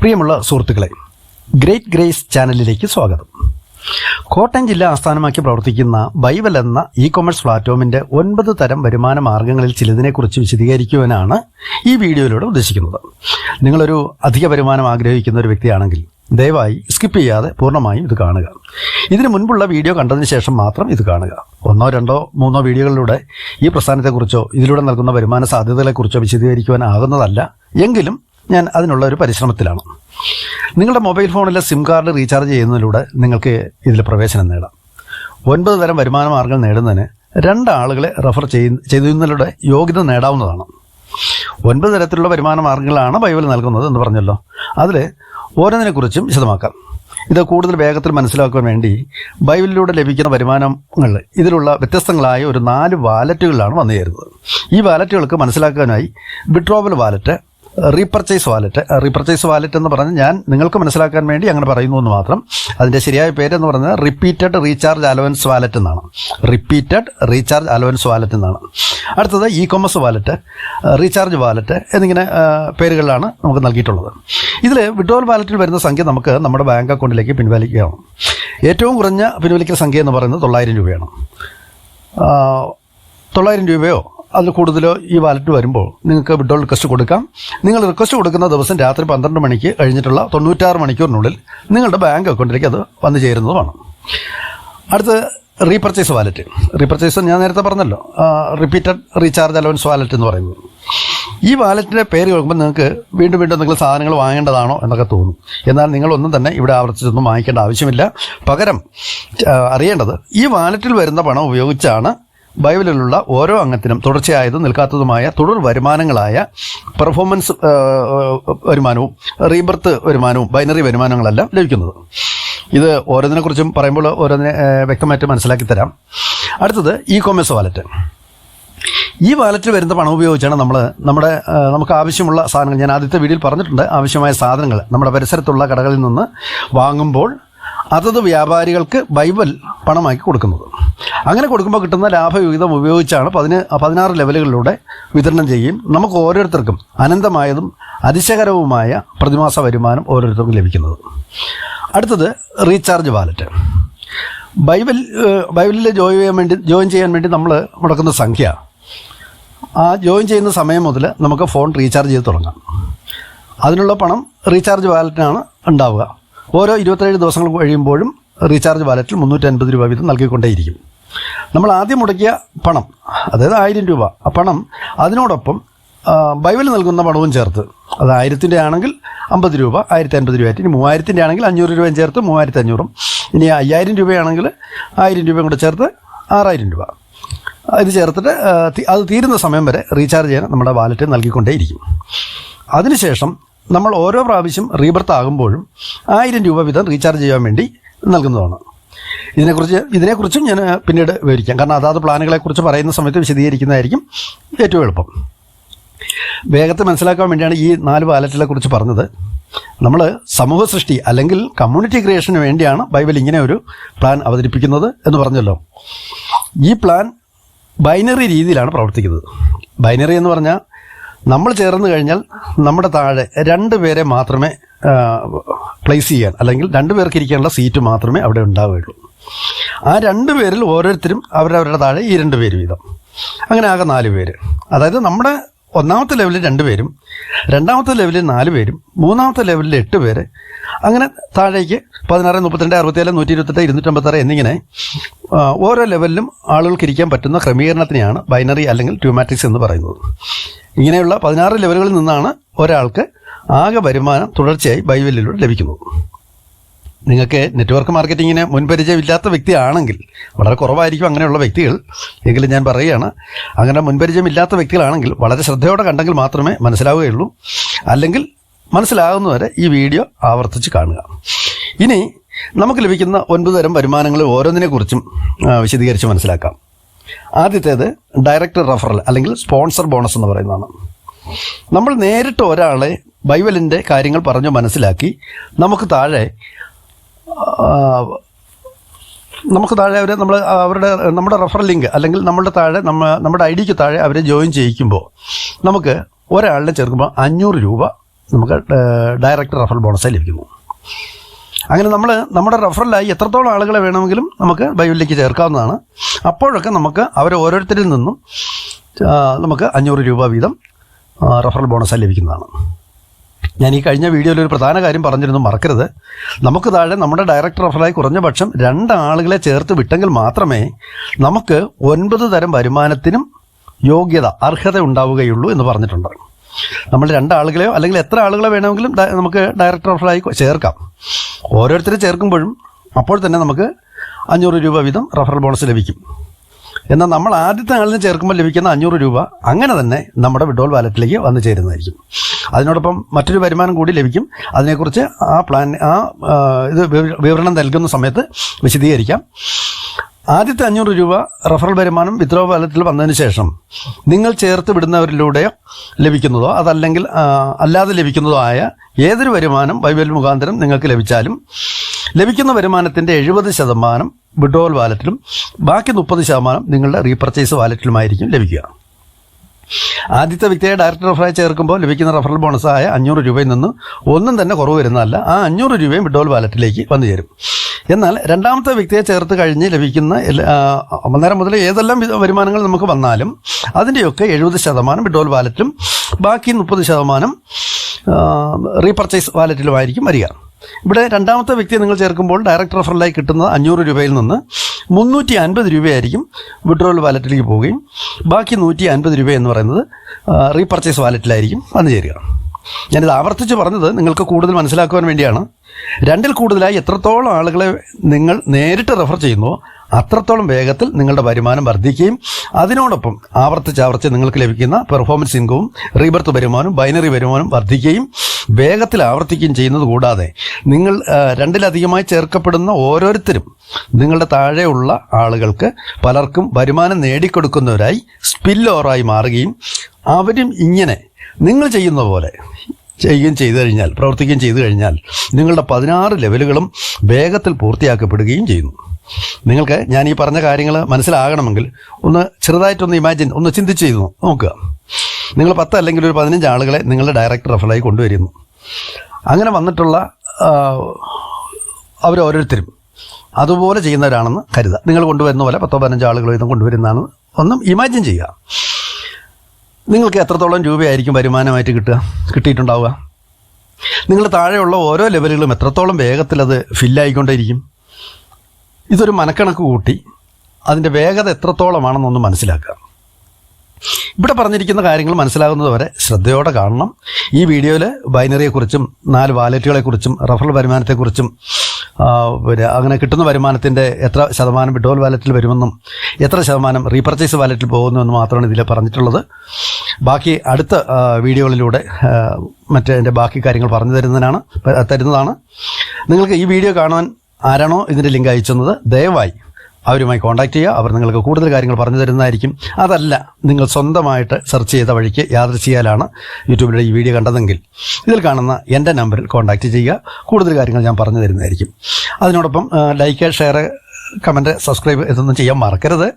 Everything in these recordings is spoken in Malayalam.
പ്രിയമുള്ള സുഹൃത്തുക്കളെ ഗ്രേറ്റ് ഗ്രേസ് ചാനലിലേക്ക് സ്വാഗതം. കോട്ടയം ജില്ല ആസ്ഥാനമാക്കി പ്രവർത്തിക്കുന്ന ബൈബൽ എന്ന ഇ കൊമേഴ്സ് പ്ലാറ്റ്ഫോമിന്റെ ഒൻപത് തരം വരുമാന മാർഗങ്ങളിൽ ചിലതിനെക്കുറിച്ച് വിശദീകരിക്കുവാനാണ് ഈ വീഡിയോയിലൂടെ ഉദ്ദേശിക്കുന്നത്. നിങ്ങളൊരു അധിക വരുമാനം ആഗ്രഹിക്കുന്ന ഒരു വ്യക്തിയാണെങ്കിൽ ദയവായി സ്കിപ്പ് ചെയ്യാതെ പൂർണമായും ഇത് കാണുക. ഇതിനു മുൻപുള്ള വീഡിയോ കണ്ടതിന് ശേഷം മാത്രം ഇത് കാണുക. ഒന്നോ രണ്ടോ മൂന്നോ വീഡിയോകളിലൂടെ ഈ പ്രസ്ഥാനത്തെക്കുറിച്ചോ ഇതിലൂടെ നൽകുന്ന വരുമാന സാധ്യതകളെക്കുറിച്ചോ വിശദീകരിക്കുവാനാകുന്നതല്ല. എങ്കിലും ഞാൻ അതിനുള്ള ഒരു പരിശ്രമത്തിലാണ്. നിങ്ങളുടെ മൊബൈൽ ഫോണിലെ സിം കാർഡ് റീചാർജ് ചെയ്യുന്നതിലൂടെ നിങ്ങൾക്ക് ഇതിൽ പ്രവേശനം നേടാം. ഒൻപത് തരം വരുമാന മാർഗം നേടുന്നതിന് രണ്ട് ആളുകളെ റെഫർ ചെയ്യ ചെയ്യുന്നതിലൂടെ യോഗ്യത നേടാവുന്നതാണ്. ഒൻപത് തരത്തിലുള്ള വരുമാന മാർഗങ്ങളാണ് ബൈബിൾ നൽകുന്നത് എന്ന് പറഞ്ഞല്ലോ. അതിൽ ഓരോന്നിനെക്കുറിച്ചും വിശദമാക്കാം. ഇത് കൂടുതൽ വേഗത്തിൽ മനസ്സിലാക്കാൻ വേണ്ടി ബൈബിളിലൂടെ ലഭിക്കുന്ന വരുമാനങ്ങൾ ഇതിലുള്ള വ്യത്യസ്തങ്ങളായ ഒരു നാല് വാലറ്റുകളിലാണ് വന്നു ചേരുന്നത് ഈ വാലറ്റുകൾക്ക് മനസ്സിലാക്കാനായി withdrawal wallet repurchase wallet repurchase wallet എന്ന് പറഞ്ഞ് ഞാൻ നിങ്ങൾക്ക് മനസ്സിലാക്കാൻ വേണ്ടി അങ്ങനെ പറയുന്നു എന്ന് മാത്രം. അതിന്റെ ശരിയായ പേരെന്ന് പറഞ്ഞാൽ റിപ്പീറ്റഡ് റീചാർജ് അലവൻസ് വാലറ്റ് എന്നാണ്. റിപ്പീറ്റഡ് റീചാർജ് അലവൻസ് വാലറ്റ് എന്നാണ്. അടുത്തത് e commerce wallet recharge wallet എന്നിങ്ങനെ പേരുകളിലാണ് നമുക്ക് നൽകിയിട്ടുള്ളത്. ഇതിൽ വിഡ്രോവൽ വാലറ്റിൽ വരുന്ന സംഖ്യ നമുക്ക് നമ്മുടെ ബാങ്ക് അക്കൗണ്ടിലേക്ക് പിൻവലിക്കുകയാണ്. ഏറ്റവും കുറഞ്ഞ പിൻവലിക്കൽ സംഖ്യ എന്ന് പറയുന്നത് തൊള്ളായിരം രൂപയാണ്. തൊള്ളായിരം രൂപയോ? അതിൽ കൂടുതലോ ഈ വാലറ്റ് വരുമ്പോൾ നിങ്ങൾക്ക് വിഡ്രോൾ റിക്വസ്റ്റ് കൊടുക്കാം. നിങ്ങൾ റിക്വസ്റ്റ് കൊടുക്കുന്ന ദിവസം രാത്രി പന്ത്രണ്ട് മണിക്ക് കഴിഞ്ഞിട്ടുള്ള തൊണ്ണൂറ്റാറ് മണിക്കൂറിനുള്ളിൽ നിങ്ങളുടെ ബാങ്ക് അക്കൗണ്ടിലേക്ക് അത് വന്നു ചേരുന്നതുമാണ് അടുത്ത് റീപർച്ചേസ് വാലറ്റ് റീപർച്ചേസ് ഞാൻ നേരത്തെ പറഞ്ഞല്ലോ റിപ്പീറ്റഡ് റീചാർജ് അലവൻസ് വാലറ്റ് എന്ന് പറയുന്നത്. ഈ വാലറ്റിന്റെ പേര് കേൾക്കുമ്പോൾ നിങ്ങൾക്ക് വീണ്ടും വീണ്ടും നിങ്ങൾ സാധനങ്ങൾ വാങ്ങേണ്ടതാണോ എന്നൊക്കെ തോന്നും. എന്നാൽ നിങ്ങളൊന്നും തന്നെ ഇവിടെ ആവർത്തിച്ചൊന്നും വാങ്ങിക്കേണ്ട ആവശ്യമില്ല. പകരം അറിയേണ്ടത് ഈ വാലറ്റിൽ വരുന്ന പണം ഉപയോഗിച്ചാണ് ബൈബിളിലുള്ള ഓരോ അംഗത്തിനും തുടർച്ചയായതും നിൽക്കാത്തതുമായ തുടർ വരുമാനങ്ങളായ പെർഫോമൻസ് വരുമാനവും റീബർത്ത് വരുമാനവും ബൈനറി വരുമാനങ്ങളെല്ലാം ലഭിക്കുന്നത്. ഇത് ഓരോന്നിനെക്കുറിച്ചും പറയുമ്പോൾ ഓരോന്നിനെ വ്യക്തമായിട്ട് മനസ്സിലാക്കി തരാം. അടുത്തത് ഇ കോമേഴ്സ് വാലറ്റ് ഈ വാലറ്റിൽ വരുന്ന പണം ഉപയോഗിച്ചാണ് നമ്മൾ നമ്മുടെ നമുക്ക് ആവശ്യമുള്ള സാധനങ്ങൾ. ഞാൻ ആദ്യത്തെ വീഡിയോയിൽ പറഞ്ഞിട്ടുണ്ട് ആവശ്യമായ സാധനങ്ങൾ നമ്മുടെ പരിസരത്തുള്ള കടകളിൽ നിന്ന് വാങ്ങുമ്പോൾ അതത് വ്യാപാരികൾക്ക് ബൈബിൾ പണമാക്കി കൊടുക്കുന്നത്. അങ്ങനെ കൊടുക്കുമ്പോൾ കിട്ടുന്ന ലാഭവിഹിതം ഉപയോഗിച്ചാണ് പതിന് പതിനാറ് ലെവലുകളിലൂടെ വിതരണം ചെയ്യും നമുക്ക് ഓരോരുത്തർക്കും അനന്തമായതും അതിശയകരവുമായ പ്രതിമാസ വരുമാനം ഓരോരുത്തർക്കും ലഭിക്കുന്നത്. അടുത്തത് റീചാർജ് വാലറ്റ്. ബൈബിൾ ബൈബിളിൽ ജോയിൻ ചെയ്യാൻ വേണ്ടി ജോയിൻ ചെയ്യാൻ വേണ്ടി നമ്മൾ മുടക്കുന്ന സംഖ്യ. ആ ജോയിൻ ചെയ്യുന്ന സമയം മുതൽ നമുക്ക് ഫോൺ റീചാർജ് ചെയ്ത് തുടങ്ങാം. അതിനുള്ള പണം റീചാർജ് വാലറ്റിനാണ് ഉണ്ടാവുക. ഓരോ ഇരുപത്തേഴ് ദിവസങ്ങൾ കഴിയുമ്പോഴും റീചാർജ് വാലറ്റിൽ മുന്നൂറ്റി അൻപത് രൂപ വീതം നൽകിക്കൊണ്ടേയിരിക്കും. നമ്മൾ ആദ്യം മുടക്കിയ പണം അതായത് ആയിരം രൂപ ആ പണം അതിനോടൊപ്പം ബൈബിൾ നൽകുന്ന പണവും ചേർത്ത് അത് ആയിരത്തിന്റെ ആണെങ്കിൽ അമ്പത് രൂപ ആയിരത്തി അൻപത് രൂപ ഇനി മൂവായിരത്തിന്റെ ആണെങ്കിൽ അഞ്ഞൂറ് രൂപയും ചേർത്ത് മൂവായിരത്തി അഞ്ഞൂറും ഇനി അയ്യായിരം രൂപയാണെങ്കിൽ ആയിരം രൂപയും കൂടെ ചേർത്ത് ആറായിരം രൂപ. ഇത് ചേർത്തിട്ട് അത് തീരുന്ന സമയം വരെ റീചാർജ് ചെയ്യാൻ നമ്മുടെ വാലറ്റ് നൽകിക്കൊണ്ടേയിരിക്കും. അതിനുശേഷം നമ്മൾ ഓരോ പ്രാവശ്യം റീബർത്ത് ആകുമ്പോഴും ആയിരം രൂപ വീതം റീചാർജ് ചെയ്യാൻ വേണ്ടി നൽകുന്നതാണ്. ഇതിനെക്കുറിച്ച് ഇതിനെക്കുറിച്ചും ഞാൻ പിന്നീട് വിവരിക്കാം. കാരണം അതാത് പ്ലാനുകളെക്കുറിച്ച് പറയുന്ന സമയത്ത് വിശദീകരിക്കുന്നതായിരിക്കും ഏറ്റവും എളുപ്പം. വേഗത്തെ മനസ്സിലാക്കാൻ വേണ്ടിയാണ് ഈ നാല് വാലറ്റുകളെ കുറിച്ച് പറഞ്ഞത്. നമ്മൾ സമൂഹ സൃഷ്ടി അല്ലെങ്കിൽ കമ്മ്യൂണിറ്റി ക്രിയേഷന് വേണ്ടിയാണ് ബൈബിൾ ഇങ്ങനെ ഒരു പ്ലാൻ അവതരിപ്പിക്കുന്നത് എന്ന് പറഞ്ഞല്ലോ. ഈ പ്ലാൻ ബൈനറി രീതിയിലാണ് പ്രവർത്തിക്കുന്നത്. ബൈനറി എന്ന് പറഞ്ഞാൽ നമ്മൾ ചേർന്ന് കഴിഞ്ഞാൽ നമ്മുടെ താഴെ രണ്ട് പേരെ മാത്രമേ പ്ലേസ് ചെയ്യാൻ അല്ലെങ്കിൽ രണ്ട് പേർക്ക് ഇരിക്കാനുള്ള സീറ്റ് മാത്രമേ അവിടെ ഉണ്ടാവുകയുള്ളൂ. ആ രണ്ട് പേരിൽ ഓരോരുത്തരും അവരവരുടെ താഴെ ഈ രണ്ട് പേര് വീതം. അങ്ങനെ ആകെ നാല് പേര്. അതായത് നമ്മുടെ ഒന്നാമത്തെ ലെവലിൽ രണ്ട് പേരും രണ്ടാമത്തെ ലെവലിൽ നാല് പേരും മൂന്നാമത്തെ ലെവലിൽ എട്ട് പേര്. അങ്ങനെ താഴേക്ക് പതിനാറ് മുപ്പത്തിരണ്ട് അറുപത്തിയേഴ് നൂറ്റി ഇരുപത്തെട്ട് ഇരുന്നൂറ്റമ്പത്താറ് എന്നിങ്ങനെ ഓരോ ലെവലിലും ആളുകൾക്ക് ഇരിക്കാൻ പറ്റുന്ന ക്രമീകരണത്തിനെയാണ് ബൈനറി അല്ലെങ്കിൽ ട്യൂമാറ്റിക്സ് എന്ന് പറയുന്നത്. ഇങ്ങനെയുള്ള പതിനാറ് ലെവലുകളിൽ നിന്നാണ് ഒരാൾക്ക് ആകെ വരുമാനം തുടർച്ചയായി ബൈവലിലൂടെ ലഭിക്കുന്നത്. നിങ്ങൾക്ക് നെറ്റ്വർക്ക് മാർക്കറ്റിങ്ങിന് മുൻപരിചയമില്ലാത്ത വ്യക്തിയാണെങ്കിൽ വളരെ കുറവായിരിക്കും അങ്ങനെയുള്ള വ്യക്തികൾ. എങ്കിലും ഞാൻ പറയുകയാണ് അങ്ങനെ മുൻപരിചയമില്ലാത്ത വ്യക്തികളാണെങ്കിൽ വളരെ ശ്രദ്ധയോടെ കണ്ടെങ്കിൽ മാത്രമേ മനസ്സിലാവുകയുള്ളൂ. അല്ലെങ്കിൽ മനസ്സിലാകുന്നവരെ ഈ വീഡിയോ ആവർത്തിച്ച് കാണുക. ഇനി നമുക്ക് ലഭിക്കുന്ന ഒൻപത് തരം വരുമാനങ്ങൾ ഓരോന്നിനെക്കുറിച്ചും വിശദീകരിച്ച് മനസ്സിലാക്കാം. ആദ്യത്തേത് ഡയറക്ടർ റഫറൽ അല്ലെങ്കിൽ സ്പോൺസർ ബോണസ് എന്ന് പറയുന്നതാണ്. നമ്മൾ നേരിട്ട് ഒരാളെ ബൈബലിന്റെ കാര്യങ്ങൾ പറഞ്ഞു മനസ്സിലാക്കി നമുക്ക് താഴെ നമുക്ക് താഴെ അവരെ നമ്മൾ അവരുടെ നമ്മുടെ റെഫർ ലിങ്ക് അല്ലെങ്കിൽ നമ്മുടെ താഴെ നമ്മ നമ്മുടെ ഐ ഡിക്ക് താഴെ അവരെ ജോയിൻ ചെയ്യിക്കുമ്പോൾ നമുക്ക് ഒരാളിനെ ചേർക്കുമ്പോൾ അഞ്ഞൂറ് രൂപ നമുക്ക് ഡയറക്റ്റ് റെഫർ ബോണസായി ലഭിക്കുന്നു. അങ്ങനെ നമ്മൾ നമ്മുടെ റെഫറലായി എത്രത്തോളം ആളുകളെ വേണമെങ്കിലും നമുക്ക് ബൈബിളിലേക്ക് ചേർക്കാവുന്നതാണ്. അപ്പോഴൊക്കെ നമുക്ക് അവർ ഓരോരുത്തരിൽ നിന്നും നമുക്ക് അഞ്ഞൂറ് രൂപ വീതം റഫറൽ ബോണസായി ലഭിക്കുന്നതാണ്. ഞാൻ ഈ കഴിഞ്ഞ വീഡിയോയിൽ ഒരു പ്രധാന കാര്യം പറഞ്ഞിരുന്നു മറക്കരുത്. നമുക്ക് താഴെ നമ്മുടെ ഡയറക്ടർ റഫറായി കുറഞ്ഞ പക്ഷം രണ്ട് ആളുകളെ ചേർത്ത് വിട്ടെങ്കിൽ മാത്രമേ നമുക്ക് ഒൻപത് തരം വരുമാനത്തിനും യോഗ്യത അർഹത ഉണ്ടാവുകയുള്ളൂ എന്ന് പറഞ്ഞിട്ടുണ്ട്. നമ്മൾ രണ്ടാളുകളെയോ അല്ലെങ്കിൽ എത്ര ആളുകളെ വേണമെങ്കിലും നമുക്ക് ഡയറക്ടർ റഫറായി ചേർക്കാം. ഓരോരുത്തരെ ചേർക്കുമ്പോഴും അപ്പോൾ തന്നെ നമുക്ക് അഞ്ഞൂറ് രൂപ വീതം റഫറൽ ബോണസ് ലഭിക്കും. എന്നാൽ നമ്മൾ ആദ്യത്തെ ആളിന് ചേർക്കുമ്പോൾ ലഭിക്കുന്ന അഞ്ഞൂറ് രൂപ അങ്ങനെ തന്നെ നമ്മുടെ വിഡ്രോൾ വാലറ്റിലേക്ക് വന്നു ചേരുന്നതായിരിക്കും. അതിനോടൊപ്പം മറ്റൊരു വരുമാനം കൂടി ലഭിക്കും. അതിനെക്കുറിച്ച് ആ പ്ലാൻ ആ ഇത് വിവരണം നൽകുന്ന സമയത്ത് വിശദീകരിക്കാം. ആദ്യത്തെ അഞ്ഞൂറ് രൂപ റഫറൽ വരുമാനം വിത്രോ ഫലത്തിൽ വന്നതിന് ശേഷം നിങ്ങൾ ചേർത്ത് വിടുന്നവരിലൂടെ ലഭിക്കുന്നതോ അതല്ലെങ്കിൽ അല്ലാതെ ലഭിക്കുന്നതോ ആയ ഏതൊരു വരുമാനം ബൈബിൾ മുഖാന്തരം നിങ്ങൾക്ക് ലഭിച്ചാലും ലഭിക്കുന്ന വരുമാനത്തിന്റെ എഴുപത് ശതമാനം വിഡ്രോവൽ വാലറ്റിലും ബാക്കി മുപ്പത് ശതമാനം നിങ്ങളുടെ റീപർച്ചേസ് വാലറ്റിലുമായിരിക്കും ലഭിക്കുക. ആദ്യത്തെ വ്യക്തിയെ ഡയറക്ടർ റഫറായി ചേർക്കുമ്പോൾ ലഭിക്കുന്ന റഫറൽ ബോണസായ അഞ്ഞൂറ് രൂപയിൽ നിന്ന് ഒന്നും തന്നെ കുറവ് വരുന്നതല്ല ആ അഞ്ഞൂറ് രൂപയും വിഡ്രോവൽ വാലറ്റിലേക്ക് വന്നു ചേരും. എന്നാൽ രണ്ടാമത്തെ വ്യക്തിയെ ചേർത്ത് കഴിഞ്ഞ് ലഭിക്കുന്ന അന്നേരം മുതൽ ഏതെല്ലാം വരുമാനങ്ങൾ നമുക്ക് വന്നാലും അതിന്റെയൊക്കെ എഴുപത് ശതമാനം വിഡ്രോവൽ വാലറ്റിലും ബാക്കി മുപ്പത് ശതമാനം റീപർച്ചേസ് വാലറ്റിലുമായിരിക്കും വരിക. ഇവിടെ രണ്ടാമത്തെ വ്യക്തിയെ നിങ്ങൾ ചേർക്കുമ്പോൾ ഡയറക്ട് റെഫറലായി കിട്ടുന്ന അഞ്ഞൂറ് രൂപയിൽ നിന്ന് മുന്നൂറ്റി അൻപത് രൂപയായിരിക്കും വിഡ്രോവൽ വാലറ്റിലേക്ക് പോവുകയും. ബാക്കി നൂറ്റി അൻപത് രൂപ എന്ന് പറയുന്നത് റീപർച്ചേസ് വാലറ്റിലായിരിക്കും വന്നു ചേരുക. ഞാനിത് ആവർത്തിച്ച് പറഞ്ഞത് നിങ്ങൾക്ക് കൂടുതൽ മനസ്സിലാക്കുവാൻ വേണ്ടിയാണ്. രണ്ടിൽ കൂടുതലായി എത്രത്തോളം ആളുകളെ നിങ്ങൾ നേരിട്ട് റെഫർ ചെയ്യുന്നുവോ അത്രത്തോളം വേഗത്തിൽ നിങ്ങളുടെ വരുമാനം വർദ്ധിക്കുകയും അതിനോടൊപ്പം ആവർത്തിച്ച് നിങ്ങൾക്ക് ലഭിക്കുന്ന പെർഫോമൻസ് ഇൻകവും റീബർത്ത് വരുമാനവും ബൈനറി വരുമാനവും വർദ്ധിക്കുകയും വേഗത്തിൽ ആവർത്തിക്കുകയും ചെയ്യുന്നത് കൂടാതെ നിങ്ങൾ രണ്ടിലധികമായി ചേർക്കപ്പെടുന്ന ഓരോരുത്തരും നിങ്ങളുടെ താഴെയുള്ള ആളുകൾക്ക് പലർക്കും വരുമാനം നേടിക്കൊടുക്കുന്നവരായി സ്പില്ലോറായി മാറുകയും അവരും ഇങ്ങനെ നിങ്ങൾ ചെയ്യുന്ന പോലെ ചെയ്യുകയും ചെയ്തു കഴിഞ്ഞാൽ പ്രവർത്തിക്കുകയും ചെയ്തു കഴിഞ്ഞാൽ നിങ്ങളുടെ പതിനാറ് ലെവലുകളും വേഗത്തിൽ പൂർത്തിയാക്കപ്പെടുകയും ചെയ്യുന്നു. നിങ്ങൾക്ക് ഞാൻ ഈ പറഞ്ഞ കാര്യങ്ങൾ മനസ്സിലാകണമെങ്കിൽ ഒന്ന് ചെറുതായിട്ടൊന്ന് ഇമാജിൻ ഒന്ന് ചിന്തിച്ച് ചെയ്തു നോക്കുക. നിങ്ങൾ പത്ത് അല്ലെങ്കിൽ ഒരു പതിനഞ്ച് ആളുകളെ നിങ്ങളുടെ ഡയറക്ടർ റഫറായി കൊണ്ടുവരുന്നു. അങ്ങനെ വന്നിട്ടുള്ള അവർ അവരോരോരുത്തരും അതുപോലെ ചെയ്യുന്നവരാണെന്ന് കരുതുക. നിങ്ങൾ കൊണ്ടുവരുന്ന പോലെ പത്തോ പതിനഞ്ചോ ആളുകൾ വീതം കൊണ്ടുവരുന്നതാണ് ഒന്നും ഇമാജിൻ ചെയ്യുക. നിങ്ങൾക്ക് എത്രത്തോളം രൂപയായിരിക്കും വരുമാനമായിട്ട് കിട്ടുക? കിട്ടിയിട്ടുണ്ടാവുക? നിങ്ങൾ താഴെയുള്ള ഓരോ ലെവലുകളും എത്രത്തോളം വേഗത്തിൽ അത് ഫില്ലായിക്കൊണ്ടേയിരിക്കും ഇതൊരു മനക്കണക്ക് കൂട്ടി അതിന്റെ വേഗത എത്രത്തോളമാണെന്നൊന്ന് മനസ്സിലാക്കുക. ഇവിടെ പറഞ്ഞിരിക്കുന്ന കാര്യങ്ങൾ മനസ്സിലാകുന്നത് വരെ ശ്രദ്ധയോടെ കാണണം. ഈ വീഡിയോയിൽ ബൈനറിയെക്കുറിച്ചും നാല് വാലറ്റുകളെക്കുറിച്ചും റഫറൽ വരുമാനത്തെക്കുറിച്ചും പിന്നെ അങ്ങനെ കിട്ടുന്ന വരുമാനത്തിന്റെ എത്ര ശതമാനം വിഡ്രോവൽ വാലറ്റിൽ വരുമെന്നും എത്ര ശതമാനം റീപർച്ചേസ് വാലറ്റിൽ പോകുന്നുവെന്ന് മാത്രമാണ് ഇതിൽ പറഞ്ഞിട്ടുള്ളത്. ബാക്കി അടുത്ത വീഡിയോകളിലൂടെ മറ്റേ എന്റെ ബാക്കി കാര്യങ്ങൾ പറഞ്ഞു തരുന്നതിനാണ് തരുന്നതാണ്. നിങ്ങൾക്ക് ഈ വീഡിയോ കാണുവാൻ ആരാണോ ഇതിന്റെ ലിങ്ക് അയച്ചുന്നത് ദയവായി അവരുമായി കോൺടാക്ട് ചെയ്യുക. അവർ നിങ്ങൾക്ക് കൂടുതൽ കാര്യങ്ങൾ പറഞ്ഞു തരുന്നതായിരിക്കും. അതല്ല നിങ്ങൾ സ്വന്തമായിട്ട് സെർച്ച് ചെയ്ത വഴിക്ക് യാദൃശ്ചിയാലാണ് യൂട്യൂബിലെ ഈ വീഡിയോ കണ്ടതെങ്കിൽ ഇതിൽ കാണുന്ന എന്റെ നമ്പറിൽ കോൺടാക്റ്റ് ചെയ്യുക. കൂടുതൽ കാര്യങ്ങൾ ഞാൻ പറഞ്ഞു തരുന്നതായിരിക്കും. അതിനോടൊപ്പം ലൈക്ക് ഷെയർ കമന്റ് സബ്സ്ക്രൈബ് ഇതൊന്നും ചെയ്യാൻ മറക്കരുത്.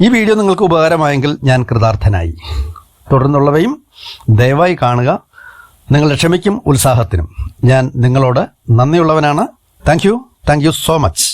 ഈ വീഡിയോ നിങ്ങൾക്ക് ഉപകാരമായെങ്കിൽ ഞാൻ കൃതാർത്ഥനായി. തുടർന്നുള്ളവയും ദയവായി കാണുക. നിങ്ങളുടെ ക്ഷമയ്ക്കും ഉത്സാഹത്തിനും ഞാൻ നിങ്ങളോട് നന്ദിയുള്ളവനാണ്. Thank you thank you so much